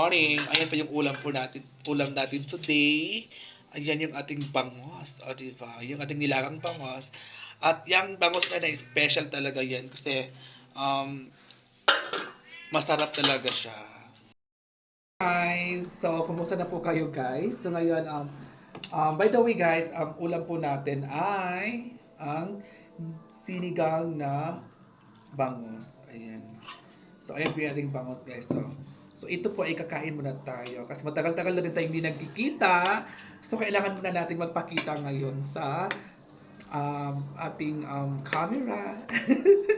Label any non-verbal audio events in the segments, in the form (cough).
Morning. Ayan pa yung ulam po natin, ulam natin today. Ayan yung ating bangos. O, diba? Yung ating nilagang bangos. At yung bangos na na special talaga yan kasi um, masarap talaga siya. Guys, so kumusta na po kayo guys? So ngayon, um, um, by the way guys, ang ulam po natin ay ang sinigang na bangos. Ayan. So ayan po yung ating bangos guys. So, so ito po ay kakain muna tayo. Kasi matagal-tagal na rin tayo hindi nagkikita. So kailangan muna natin magpakita ngayon sa um, ating um, camera.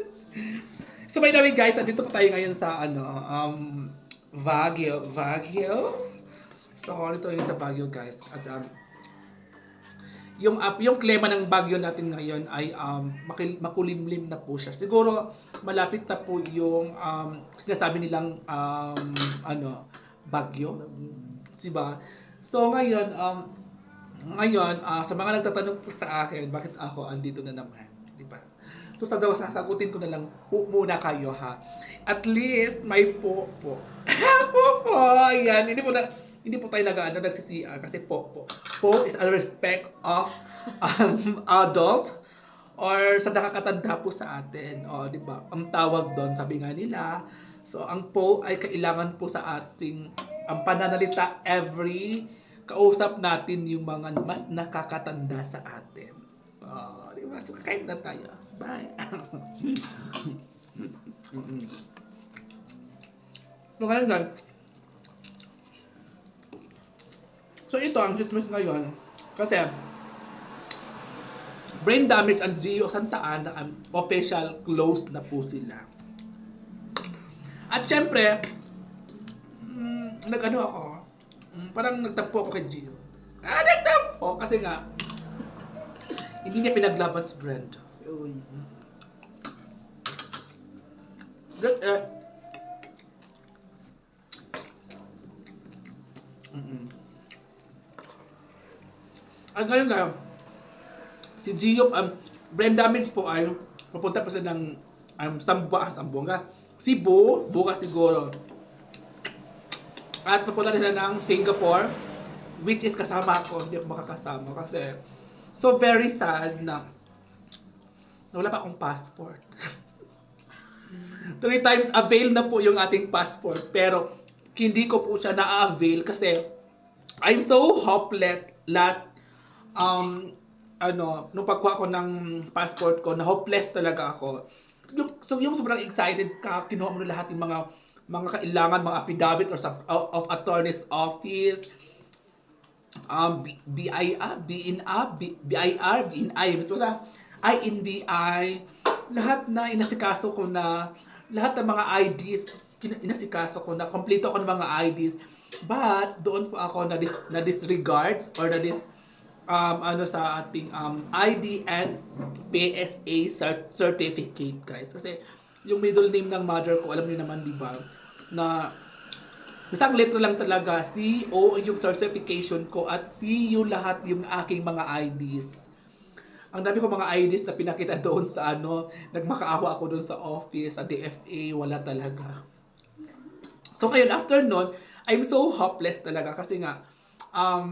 (laughs) so by the way guys, andito po tayo ngayon sa ano, um, Baguio. Baguio? So dito yun sa Baguio guys. At um, yung up yung klima ng Baguio natin ngayon ay um, makil- makulimlim na po siya. Siguro malapit na po yung um, sinasabi nilang um, ano Baguio. Diba? So ngayon um, ngayon ah, sa mga nagtatanong po sa akin bakit ako andito na naman, di ba? So sa daw sasagutin ko na lang po muna kayo ha. At least may po po. (laughs) po po. Ayan, hindi po na hindi po tayo nag-ano nagsisiya kasi po po. Po is a respect of um, (laughs) adult or sa nakakatanda po sa atin. O, di ba? Ang tawag doon, sabi nga nila. So, ang po ay kailangan po sa ating ang pananalita every kausap natin yung mga mas nakakatanda sa atin. Oh, di ba? So, kakain na tayo. Bye. So, ngayon guys, So ito ang sitwasyon ngayon kasi Brain Damage and Gio Santaan na ang official close na po sila. At syempre, mm, nag-ano ako, mm, parang nagtampo ako kay Gio. Ah, nagtampo! Kasi nga, hindi niya pinaglaban si Brenda. Uy. But, eh, mm At ngayon nga, si Gio, um, brain damage po ay pupunta pa sila ng um, Samba, Sambonga. Cebu, bukas siguro. At pupunta sila ng Singapore, which is kasama ako, hindi ako makakasama kasi so very sad na wala pa akong passport. (laughs) Three times avail na po yung ating passport pero hindi ko po siya na-avail kasi I'm so hopeless last um ano nung pagkuha ko ng passport ko na hopeless talaga ako. Yung, so yung sobrang excited ka kinuha mo na lahat yung mga mga kailangan mga affidavit or sa, of, attorney's office. Um, BIR, BNA, B- BIR, BNI, basta INBI, lahat na inasikaso ko na, lahat ng mga IDs, inasikaso ko na, kompleto ko ng mga IDs, but doon po ako na, dis- na disregards or na dis, um, ano sa ating um, ID and PSA cert- certificate, guys. Kasi yung middle name ng mother ko, alam niyo naman, di ba, na Isang letra lang talaga, C, O yung certification ko at C yung lahat yung aking mga IDs. Ang dami ko mga IDs na pinakita (laughs) doon sa ano, nagmakaawa ako doon sa office, sa DFA, wala talaga. So ngayon, after nun, I'm so hopeless talaga kasi nga, um,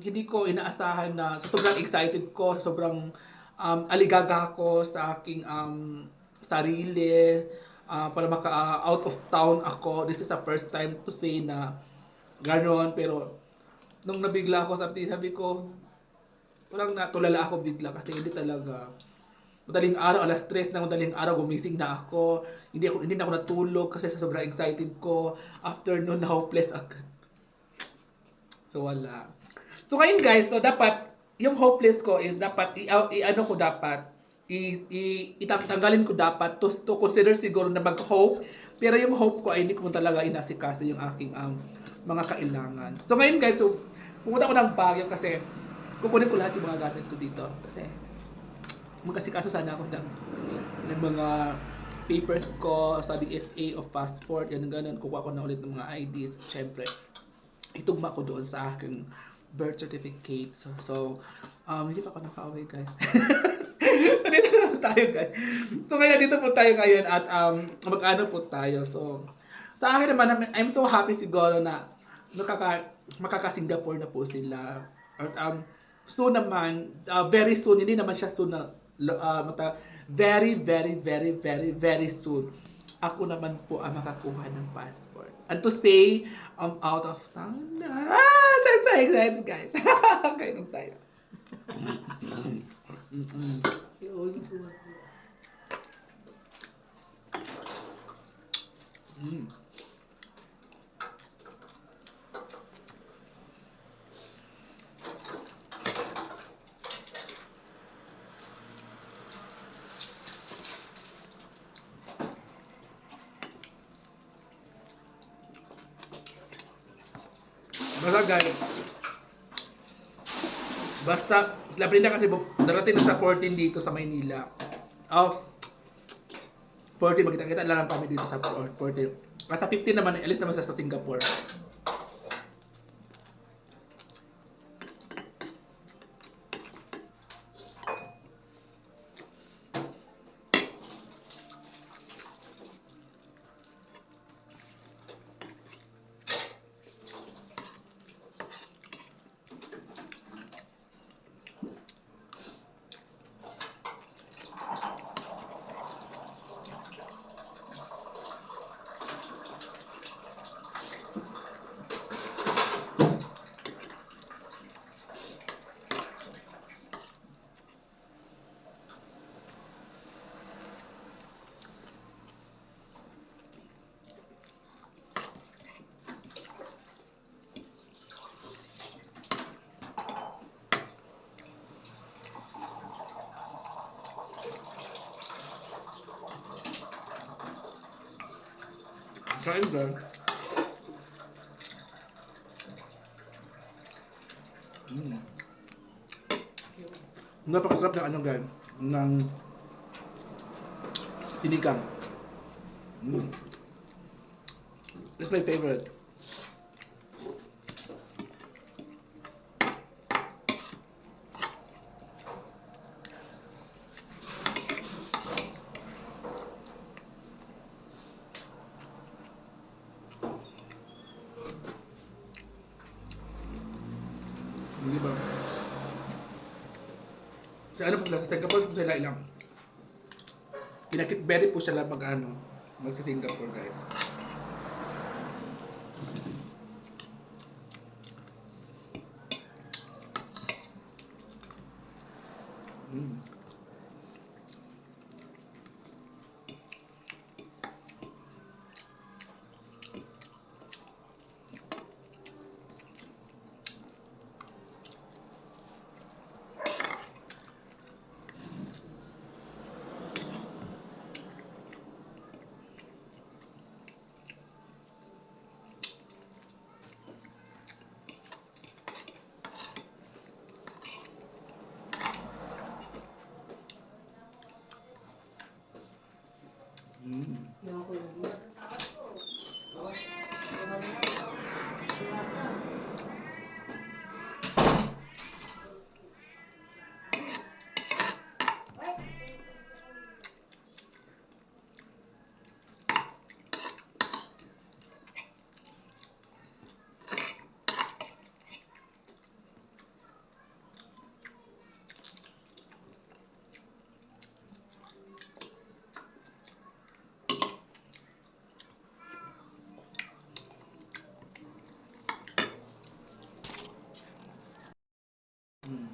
hindi ko inaasahan na, sa sobrang excited ko, sa sobrang um, aligaga ko sa aking um, sarili, ah, para maka ah, out of town ako. This is the first time to say na gano'n. Pero nung nabigla ako, sabi, sabi ko, parang natulala ako bigla kasi hindi talaga. Madaling araw, alas 3 na madaling araw, gumising na ako. Hindi ako hindi na ako natulog kasi sa sobrang excited ko. After noon, na hopeless agad. So wala. So ngayon guys, so dapat yung hopeless ko is dapat i, i ano ko dapat i, i itatanggalin ko dapat to, to consider siguro na mag-hope pero yung hope ko ay hindi ko talaga inasikaso yung aking um, mga kailangan. So ngayon guys, so pumunta ko ng Baguio kasi kukunin ko lahat yung mga gamit ko dito kasi magkasikaso sana ako ng, ng mga papers ko sa DFA of passport, yan ganun. Kukuha ko na ulit ng mga IDs. Siyempre, itugma ko doon sa aking birth certificate. So, so um, hindi pa ako nakauwi, guys. so, (laughs) dito na tayo, guys. So, ngayon, dito po tayo ngayon at um, mag-ano po tayo. So, Sa akin naman, I'm- so happy siguro na nakaka, makaka-Singapore na po sila. At um, soon naman, uh, very soon, hindi naman siya soon na, uh, mata, very, very, very, very, very soon, ako naman po ang makakuha ng passport. And to say, I'm out of town. Ah, so, so excited, guys. (laughs) Kainom tayo. Mm. Basta guys, basta, sila Brenda kasi darating na sa 14 dito sa Maynila. Oh, 14, magkita-kita lang kami dito sa 14. Kasi sa 15 naman, alis naman sa Singapore. Ka. Mm. Napakasarap ng ano guys, ng sinigang. Mm. It's my favorite. Hindi ba? Sa ano po sila, sa Singapore po sila ilang. Kinakit very po sila mag ano, mag sa Singapore guys. Mm. Mm. Mm,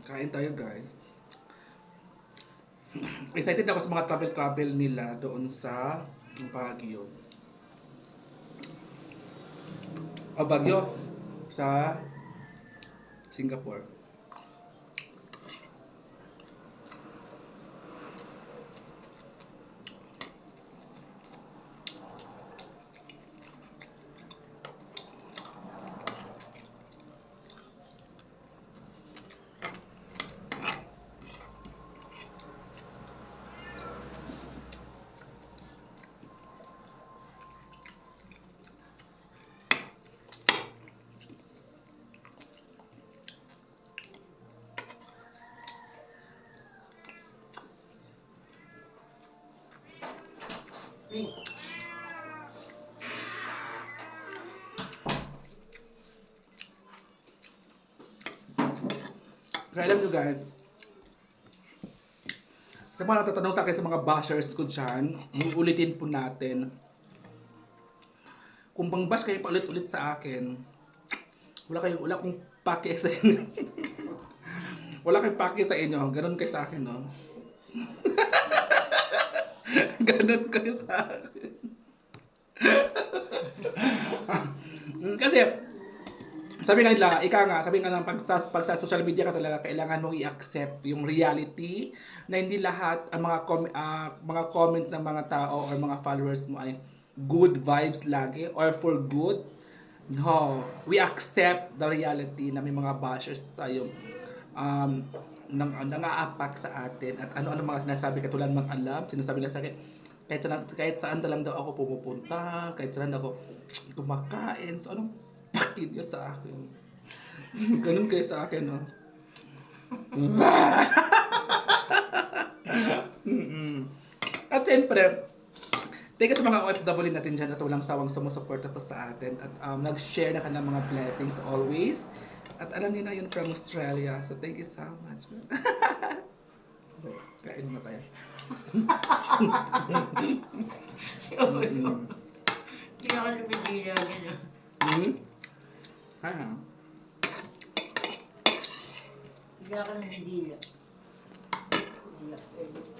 kain tayo guys. Excited ako sa mga travel-travel nila doon sa Baguio. O Baguio sa Singapore. Kaya alam nyo guys, sa mga natatanong sa akin sa mga bashers ko dyan, mm, ulitin po natin. Kung bang bash kayo paulit-ulit sa akin, wala kayo, wala akong pake sa inyo. (laughs) wala kayong pake sa inyo, ganun kayo sa akin, no? (laughs) (laughs) Ganon kayo sa akin. (laughs) Kasi, sabi nga nila, ika nga, sabi nga ng pag sa, pag sa social media ka talaga, kailangan mong i-accept yung reality na hindi lahat ang mga com- ah, mga comments ng mga tao or mga followers mo ay good vibes lagi or for good. No, we accept the reality na may mga bashers tayo um, nang nang-aapak sa atin at ano-ano mga sinasabi katulad mang alam, sinasabi lang sa akin, kahit saan, kahit saan lang daw ako pumupunta, kahit saan ako kumakain, so anong pakit niyo sa akin? (laughs) Ganun kayo sa akin, no? (laughs) At siyempre, thank you sa mga OFW natin dyan at walang sawang sumusuporta po sa atin at um, nag-share na ka ng mga blessings always. At alam niyo na yun from Australia. So thank you so much. (laughs) Kain mo tayo. (laughs) Mm. Hindi ako lumibila gano'n. Hmm? Ah. Hindi ako lumibila. Hindi ako.